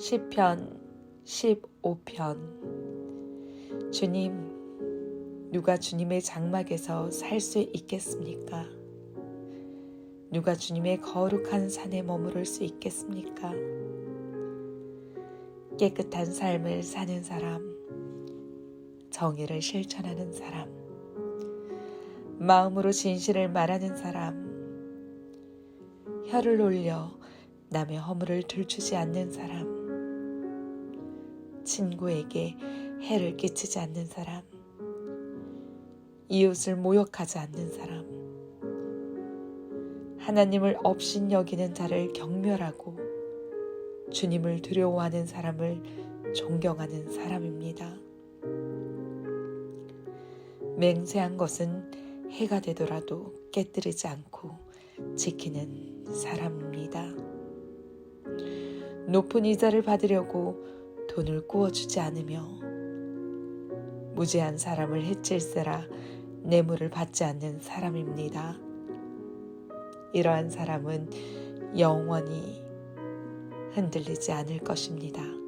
시편 15편 주님 누가 주님의 장막에서 살 수 있겠습니까? 누가 주님의 거룩한 산에 머무를 수 있겠습니까? 깨끗한 삶을 사는 사람, 정의를 실천하는 사람, 마음으로 진실을 말하는 사람, 혀를 올려 남의 허물을 들추지 않는 사람, 친구에게 해를 끼치지 않는 사람, 이웃을 모욕하지 않는 사람, 하나님을 업신 여기는 자를 경멸하고 주님을 두려워하는 사람을 존경하는 사람입니다. 맹세한 것은 해가 되더라도 깨뜨리지 않고 지키는 사람입니다. 높은 이자를 받으려고 돈을 꾸어주지 않으며 무죄한 사람을 해칠세라 뇌물을 받지 않는 사람입니다. 이러한 사람은 영원히 흔들리지 않을 것입니다.